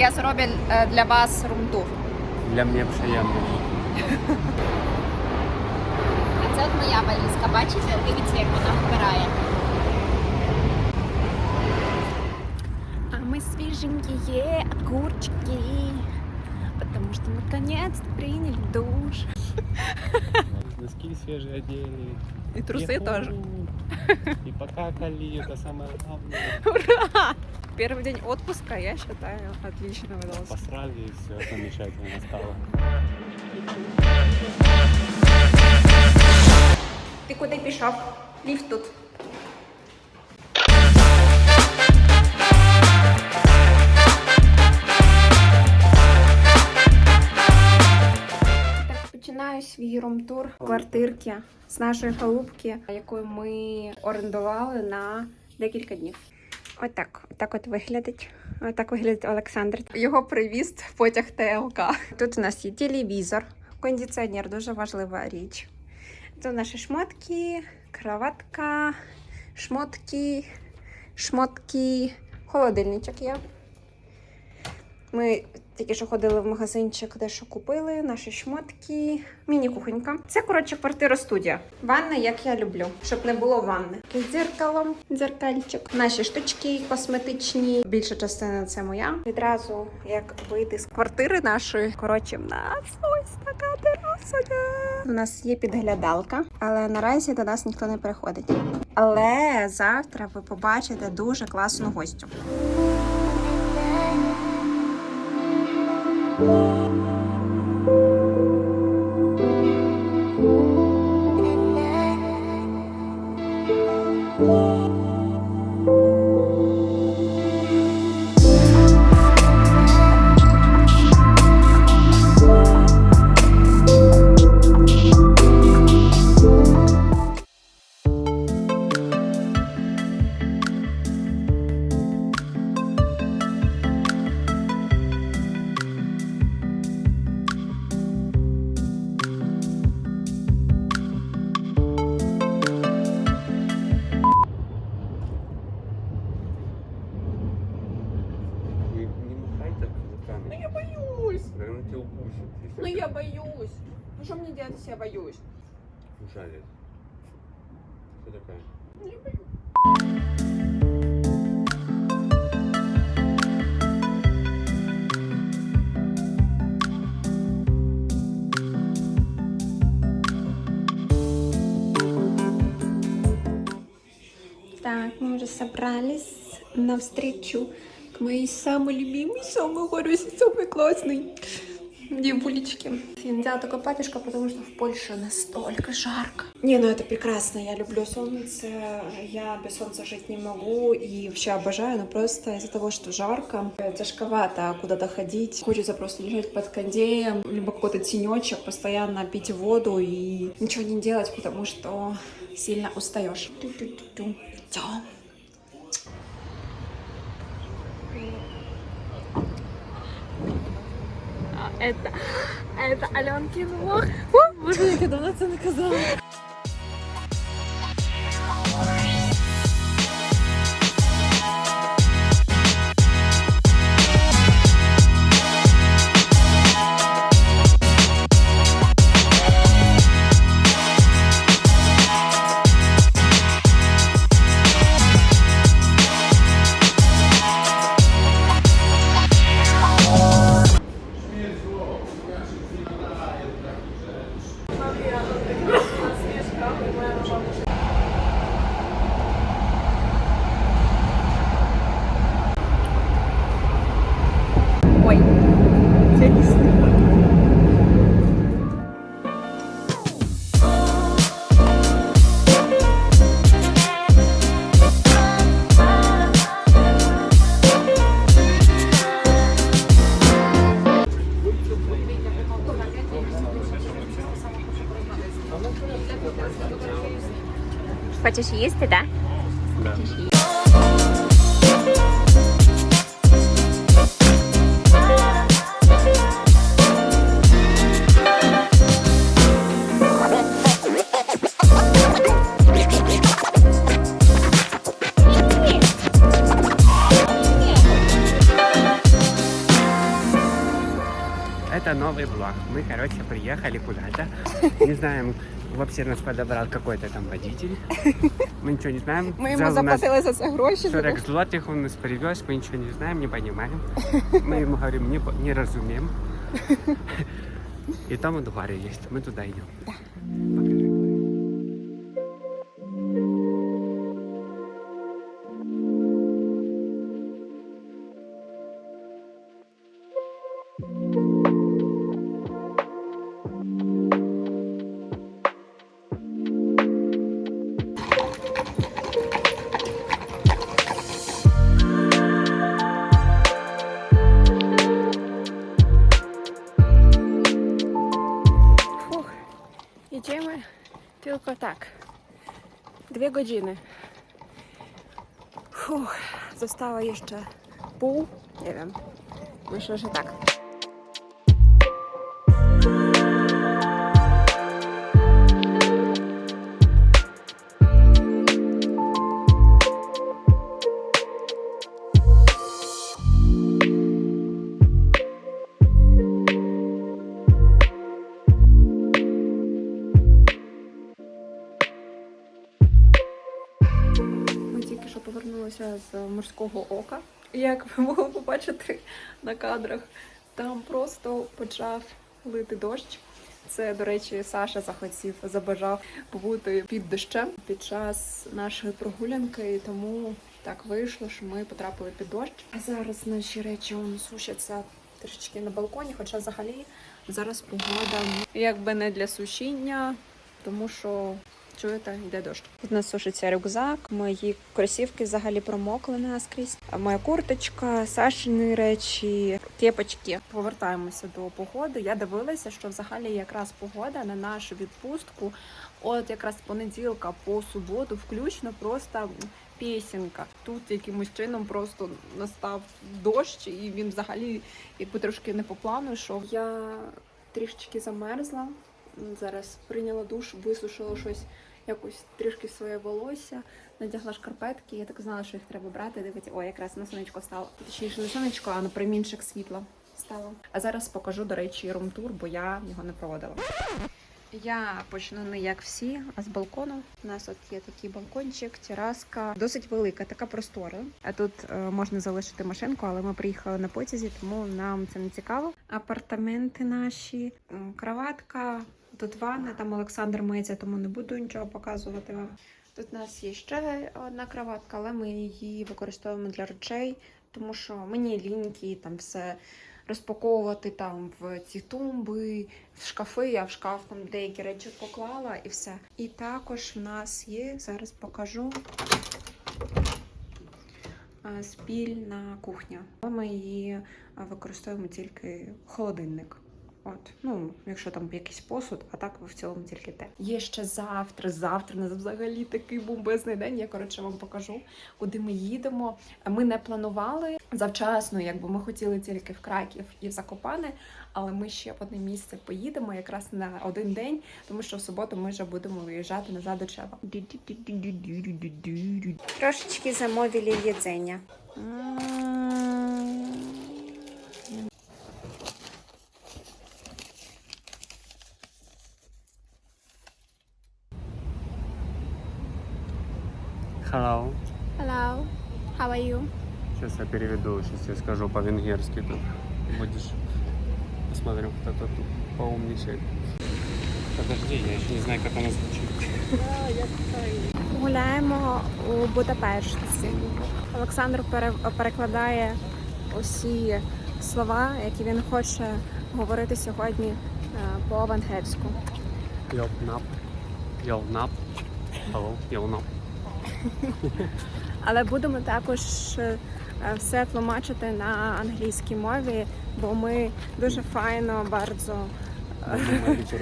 Я зроблю е, для вас румтур. Для мене приємно. А це от моя валізка. Бачите? Дивіться, як вона вбирає. А мы свеженькие огурчики, потому что наконец-то приняли душ. Носки свежие одели. И трусы Иху. тоже. И покакали, это самое главное. Ура! Первый день отпуска, я считаю, отлично выдался. Посрали и все замечательно стало. Ти куди пішов? Ліфт тут. Починаю свій румтур квартирки з нашої халупки, яку ми орендували на декілька днів. Отак, отак от виглядить. Отак виглядить Олександр. Його привіз потяг ТЛК. Тут у нас є телевізор, кондиціонер, дуже важлива річ. Тут наші шмотки, кроватка, шмотки, шмотки, холодильничок є. Ми тільки що ходили в магазинчик, де що купили, наші шмотки, міні-кухонька. Це, коротше, квартира студія. Ванна, як я люблю, щоб не було ванни. Дзеркало, дзеркальчик. Наші штучки косметичні. Більша частина це моя. Відразу як вийти з квартири нашої. Коротше, в нас ось така тераса. У нас є підглядалка, але наразі до нас ніхто не приходить. Але завтра ви побачите дуже класну гостю. Боюсь? Ужалит. Что такое? Я боюсь. Так, мы уже собрались на встречу к моей самой любимой, самой хорошей, самой классной девулечке. Я надела такое платьишко, потому что в Польше настолько жарко. Не, ну это прекрасно, я люблю солнце, я без солнца жить не могу и вообще обожаю, но просто из-за того, что жарко, тяжковато куда-то ходить. Хочется просто лежать под кондеем, либо какой-то тенечек, постоянно пить воду и ничего не делать, потому что сильно устаешь. Ту-ту-ту-ту. Идем. А это, это Аленкин лох. Боже, я давно це не казала. Хочеш їсти, так? Да. Это новый блог. Мы, короче, приехали куда-то. Не знаем, вообще нас подобрал какой-то там водитель. Мы ничего не знаем. Ми йому Взял у нас заплатили за це гроші. 40 злотых он нас привез, мы ничего не знаем, не понимаем. Мы ему говорим, не, не разумеем. И там он баре есть, мы туда идем. Покажи. Idziemy tylko tak. Dwie godziny. Fuch, zostało jeszcze pół, nie wiem. Myślę, że tak. Повернулися з морського ока. Як ви могли побачити на кадрах, там просто почав лити дощ. Це, до речі, Саша захотів, забажав побути під дощем під час нашої прогулянки, і тому так вийшло, що ми потрапили під дощ. А зараз наші речі сушаться трішечки на балконі, хоча взагалі зараз погода якби не для сушіння, тому що чуєте, йде дощ. Тут нас сушиться рюкзак, мої кросівки взагалі промокли наскрізь. Моя курточка, Сашини речі, кепочки. Повертаємося до погоди. Я дивилася, що взагалі якраз погода на нашу відпустку, от якраз з понеділка по суботу, включно просто. Пісенька. Тут якимось чином просто настав дощ, і він взагалі якби трошки не по плану йшов. Я трішечки замерзла. Зараз прийняла душ, висушила щось якось трішки своє волосся, надягла шкарпетки. Я так знала, що їх треба брати. Дивіться, о, якраз на сонечко стало. Точніше, не сонечко, а на промінчик світла стало. А зараз покажу, до речі, румтур, бо я його не проводила. Я почну не як всі, а з балкону. У нас от є такий балкончик, тераска, досить велика, така простора. А тут е, можна залишити машинку, але ми приїхали на потязі, тому нам це не цікаво. Апартаменти наші, кроватка, тут ванна, там Олександр миється, тому не буду нічого показувати вам. Тут у нас є ще одна кроватка, але ми її використовуємо для речей, тому що мені ліньки там все розпаковувати там в ці тумби, в шкафи. Я в шкаф там деякі речі поклала і все. І також в нас є, зараз покажу. е, Спільна кухня. Ми її використовуємо тільки холодильник. От, ну, якщо там якийсь посуд, а так ви в цілому тільки те. Є ще завтра. Завтра нас взагалі такий бомбезний день. Я коротше вам покажу, куди ми їдемо. Ми не планували завчасно, якби ми хотіли тільки в Краків і в Закопане, але ми ще в одне місце поїдемо якраз на один день, тому що в суботу ми вже будемо виїжджати назад до Чева. Трошечки замовили їдзення. Hello. Hello, how are you? Сейчас я переведу, сейчас я скажу по-венгерски. Будешь... Посмотрим, кто тут поумничает. Подожди, я еще не знаю, как она звучит. Гуляємо у Будапештці. Олександр пере- перекладає усі слова, які він хоче говорити сьогодні е, по-венгерську. Йолнап. Йолнап. Hello, йолнап. Але будемо також е, все тлумачити на англійській мові, бо ми дуже файно, bardzo Będę mówić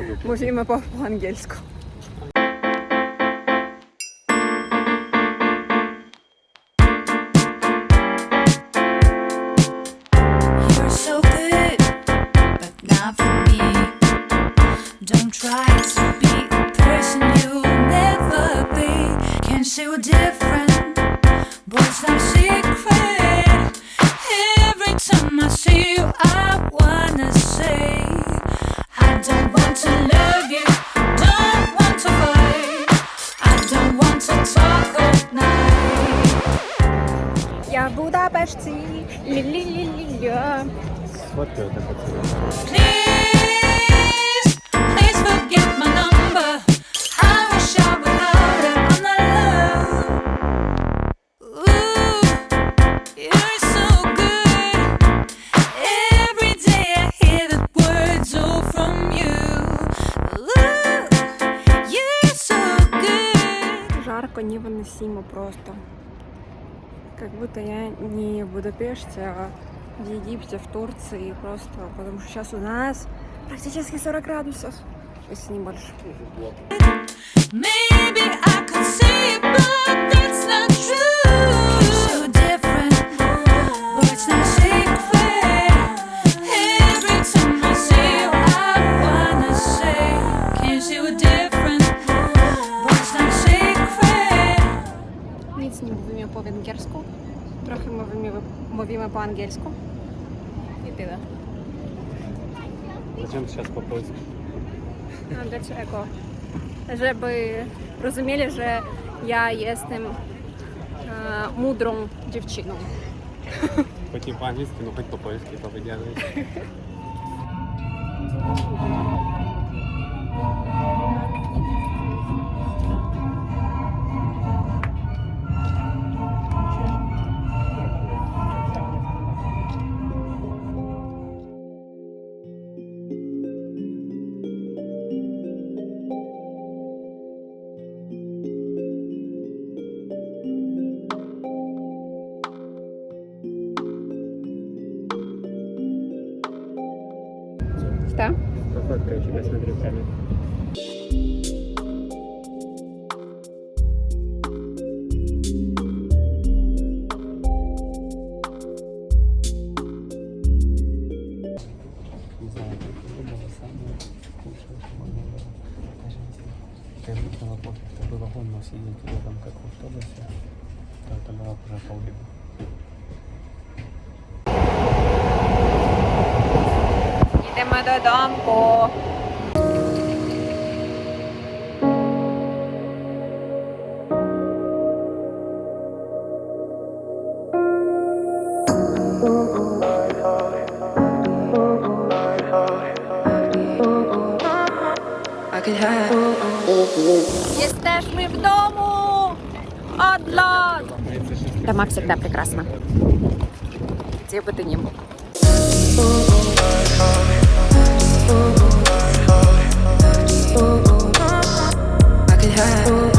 Я в Будапешті. Лі-лі-лі-лі-ля. Сладкая такая. Please, please forget my number. Невыносимо просто. Как будто я не в Будапеште, а в Египте, в Турции просто. Потому что сейчас у нас практически 40 градусов, если не больше. Angielsku. I tyle. Зачем сейчас по-польски? A dlaczego? Żeby rozumieli, że ja jestem e, mądrą dziewczyną. Хоть по-английски, но хоть по-польски то вы Только я тебя смотрю в Это Было вагон, но сидеть в этом как в автобусе, то это было уже полбеды. Йдемо додому. I could have. Jesteśmy w domu! Od lat! Дома всегда прекрасно. Где бы ты ни был. I could have.